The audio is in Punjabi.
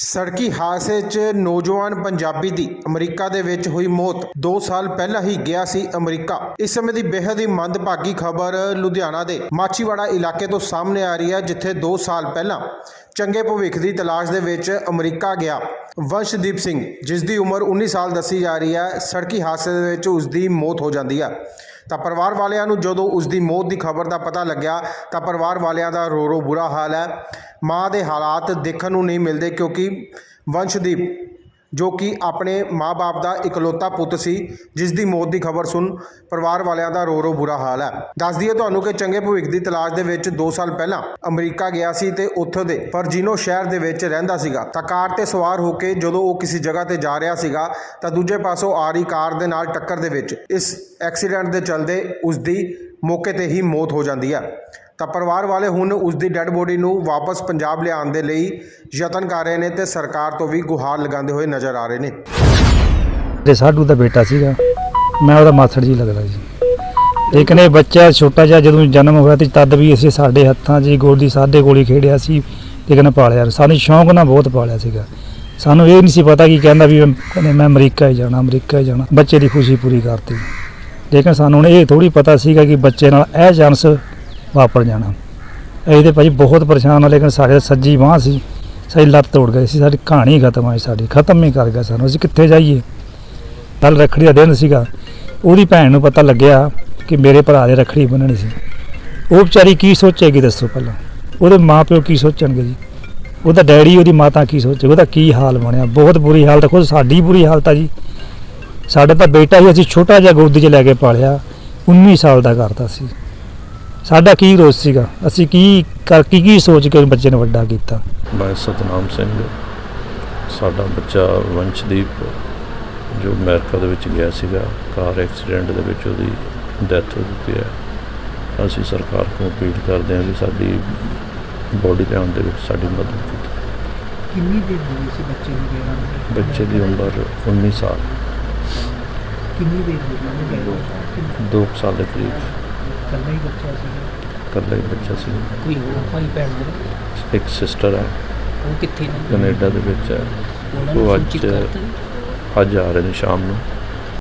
ਸੜਕੀ ਹਾਦਸੇ 'ਚ ਨੌਜਵਾਨ ਪੰਜਾਬੀ ਦੀ ਅਮਰੀਕਾ ਦੇ ਵਿੱਚ ਹੋਈ ਮੌਤ। 2 ਸਾਲ ਪਹਿਲਾਂ ਹੀ ਗਿਆ ਸੀ ਅਮਰੀਕਾ। ਇਸ ਸਮੇਂ ਦੀ ਬੇहद ਹੀ ਮੰਦਭਾਗੀ ਖਬਰ ਲੁਧਿਆਣਾ ਦੇ ਮਾਚੀਵਾੜਾ ਇਲਾਕੇ ਤੋਂ ਸਾਹਮਣੇ ਆ ਰਹੀ ਹੈ, ਜਿੱਥੇ 2 ਸਾਲ ਪਹਿਲਾਂ ਚੰਗੇ ਭਵਿੱਖ ਦੀ ਤਲਾਸ਼ ਦੇ ਵਿੱਚ ਅਮਰੀਕਾ ਗਿਆ। ਵੰਸ਼ਦੀਪ ਸਿੰਘ, ਜਿਸ ਦੀ ਉਮਰ 19 ਸਾਲ ਦੱਸੀ ਜਾ ਰਹੀ ਹੈ, ਸੜਕੀ ਹਾਦਸੇ ਦੇ ਵਿੱਚ ਉਸ ਦੀ ਮੌਤ ਹੋ ਜਾਂਦੀ ਹੈ। ਤਾਂ ਪਰਿਵਾਰ ਵਾਲਿਆਂ ਨੂੰ ਜਦੋਂ ਉਸ ਦੀ ਮੌਤ ਦੀ ਖਬਰ ਦਾ ਪਤਾ ਲੱਗਿਆ, ਤਾਂ ਪਰਿਵਾਰ ਵਾਲਿਆਂ ਦਾ ਰੋ ਰੋ ਬੁਰਾ ਹਾਲ ਹੈ। ਮਾਂ ਦੇ ਹਾਲਾਤ ਦੇਖਣ ਨੂੰ ਨਹੀਂ ਮਿਲਦੇ ਕਿਉਂਕਿ ਵੰਸ਼ਦੀਪ ਜੋ ਕਿ ਆਪਣੇ ਮਾਪੇ ਦਾ ਇਕਲੌਤਾ ਪੁੱਤ ਸੀ, ਜਿਸ ਦੀ ਮੌਤ ਦੀ ਖਬਰ ਸੁਣ ਪਰਿਵਾਰ ਵਾਲਿਆਂ ਦਾ ਰੋ ਰੋ ਬੁਰਾ ਹਾਲ ਹੈ। ਦੱਸ ਦਈਏ ਤੁਹਾਨੂੰ ਕਿ ਚੰਗੇ ਭਵਿੱਖ ਦੀ ਤਲਾਸ਼ ਦੇ ਵਿੱਚ 2 ਸਾਲ ਪਹਿਲਾਂ ਅਮਰੀਕਾ ਗਿਆ ਸੀ ਤੇ ਉੱਥੋਂ ਦੇ ਫਰਜੀਨੋ ਸ਼ਹਿਰ ਦੇ ਵਿੱਚ ਰਹਿੰਦਾ ਸੀਗਾ। ਤਾਂ ਕਾਰ ਤੇ ਸਵਾਰ ਹੋ ਕੇ ਜਦੋਂ ਉਹ ਕਿਸੇ ਜਗ੍ਹਾ ਤੇ ਜਾ ਰਿਹਾ ਸੀਗਾ, ਤਾਂ ਦੂਜੇ ਪਾਸੋਂ ਆ ਰਹੀ ਕਾਰ ਦੇ ਨਾਲ ਟੱਕਰ ਦੇ ਵਿੱਚ ਇਸ ਐਕਸੀਡੈਂਟ ਦੇ ਚਲਦੇ ਉਸ ਦੀ ਮੌਕੇ ਤੇ ਹੀ ਮੌਤ ਹੋ ਜਾਂਦੀ ਹੈ। ਤਾਂ ਪਰਿਵਾਰ ਵਾਲੇ ਹੁਣ ਉਸ ਦੀ ਡੈੱਡ ਬੋਡੀ ਨੂੰ ਵਾਪਸ ਪੰਜਾਬ ਲਿਆਉਣ ਦੇ ਲਈ ਯਤਨ ਕਰ ਰਹੇ ਨੇ ਤੇ ਸਰਕਾਰ ਤੋਂ ਵੀ ਗੁਹਾਰ ਲਗਾਉਂਦੇ ਹੋਏ ਨਜ਼ਰ ਆ ਰਹੇ ਨੇ। ਤੇ ਸਾਡੂ ਦਾ ਬੇਟਾ ਸੀਗਾ। ਮੈਂ ਉਹਦਾ ਮਾਸੜ ਜੀ ਲੱਗਦਾ ਜੀ ਲੇਕਿਨ ਇਹ ਬੱਚਾ ਛੋਟਾ ਜਿਹਾ ਜਦੋਂ ਜਨਮ ਹੋਇਆ ਤੇ ਤਦ ਵੀ ਅਸੀਂ ਸਾਡੇ ਹੱਥਾਂ 'ਚ ਹੀ ਗੋਦੀ ਸਾਡੇ ਗੋਲੀ ਖੇਡਿਆ ਸੀ, ਲੇਕਿਨ ਪਾਲਿਆ। ਸਾਨੂੰ ਸ਼ੌਂਕ ਨਾਲ ਬਹੁਤ ਪਾਲਿਆ ਸੀਗਾ। ਸਾਨੂੰ ਇਹ ਨਹੀਂ ਸੀ ਪਤਾ ਕਿ ਕਹਿੰਦਾ ਵੀ ਮੈਂ ਕਹਿੰਦੇ ਮੈਂ ਅਮਰੀਕਾ ਹੀ ਜਾਣਾ, ਅਮਰੀਕਾ ਹੀ ਜਾਣਾ। ਬੱਚੇ ਦੀ ਖੁਸ਼ੀ ਪੂਰੀ ਕਰਤੀ। ਲੇਕਿਨ ਸਾਨੂੰ ਹੁਣ ਇਹ ਥੋੜੀ ਪਤਾ ਸੀਗਾ ਕਿ ਬੱਚੇ ਨਾਲ ਇਹ ਚਾਂਸ ਵਾਪਰ ਜਾਣਾ। ਅਸੀਂ ਤੇ ਭਾਜੀ ਬਹੁਤ ਪਰੇਸ਼ਾਨ ਆ ਲੇਕਿਨ ਸਾਡੇ ਸੱਜੀ ਬਾਂਹ ਸੀ, ਸਾਡੀ ਲੱਤ ਤੋੜ ਗਈ ਸੀ, ਸਾਡੀ ਕਹਾਣੀ ਖਤਮ ਆਈ ਸਾਡੀ ਖਤਮ ਹੀ ਕਰ ਗਿਆ ਸਾਨੂੰ, ਅਸੀਂ ਕਿੱਥੇ ਜਾਈਏ? ਕੱਲ ਰੱਖੜੀ ਦਾ ਦਿਨ ਸੀਗਾ, ਉਹਦੀ ਭੈਣ ਨੂੰ ਪਤਾ ਲੱਗਿਆ ਕਿ ਮੇਰੇ ਭਰਾ ਦੇ ਰੱਖੜੀ ਬੰਨਣੀ ਸੀ। ਉਹ ਵਿਚਾਰੀ ਕੀ ਸੋਚੇਗੀ ਦੱਸੋ ਪਹਿਲਾਂ? ਉਹਦੇ ਮਾਪਿਓ ਕੀ ਸੋਚਣਗੇ ਜੀ? ਉਹਦਾ ਡੈਡੀ, ਉਹਦੀ ਮਾਤਾ ਕੀ ਸੋਚੇ ਉਹਦਾ ਕੀ ਹਾਲ ਬਣਿਆ? ਬਹੁਤ ਬੁਰੀ ਹਾਲਤ ਖੁਦ ਸਾਡੀ ਬੁਰੀ ਹਾਲਤ ਆ ਜੀ। ਸਾਡਾ ਤਾਂ ਬੇਟਾ ਹੀ ਅਸੀਂ ਛੋਟਾ ਜਿਹਾ ਗੋਦੀ 'ਚ ਲੈ ਕੇ ਪਾਲਿਆ 19 ਸਾਲ ਦਾ ਕਰਤਾ ਸੀ। ਸਾਡਾ ਕੀ ਰੋਸ ਸੀਗਾ? ਅਸੀਂ ਕੀ ਕਰ ਕੀ ਕੀ ਸੋਚ ਕੇ ਬੱਚੇ ਨੂੰ ਵੱਡਾ ਕੀਤਾ? ਮੈਂ ਸਤਨਾਮ ਸਿੰਘ ਸਾਡਾ ਬੱਚਾ ਵੰਸ਼ਦੀਪ ਜੋ ਅਮਰੀਕਾ ਦੇ ਵਿੱਚ ਗਿਆ ਸੀਗਾ ਕਾਰ ਐਕਸੀਡੈਂਟ ਦੇ ਵਿੱਚ ਉਹਦੀ ਡੈਥ ਹੋ ਚੁੱਕੀ ਹੈ। ਅਸੀਂ ਸਰਕਾਰ ਨੂੰ ਅਪੀਲ ਕਰਦੇ ਹਾਂ ਕਿ ਸਾਡੀ ਬੋਡੀ ਲਿਆਉਣ ਦੇ ਵਿੱਚ ਸਾਡੀ ਮਦਦ ਕੀਤੀ। ਕਿੰਨੀ ਦੇਰ ਹੋ ਗਈ ਸੀ ਬੱਚੇ ਨੂੰ? ਗਿਆ? ਬੱਚੇ ਦੀ ਉਮਰ 19 ਸਾਲ। ਕਿੰਨੀ ਦੇਰ ਹੋ ਗਈ ਉਹਨੂੰ ਗਏ ਨੂੰ? 2 ਸਾਲ ਦੇ ਕਰੀਬ। ਇਕੱਲਾ ਹੀ ਬੱਚਾ ਸੀ। ਇਕੱਲਾ ਹੀ ਬੱਚਾ ਸੀ। ਕੋਈ ਹੋਰ ਭਾਈ ਭੈਣ ਮੇਰੇ ਇੱਕ ਸਿਸਟਰ ਹੈ। ਉਹ ਕਿੱਥੇ ਨੇ? ਕੈਨੇਡਾ ਦੇ ਵਿੱਚ ਹੈ। ਉਹਨਾਂ ਉਹ ਨੂੰ ਅੱਜ ਸੂਚਿਤ ਕਰਤਾ? ਅੱਜ ਆ ਰਹੇ ਨੇ ਸ਼ਾਮ ਨੂੰ।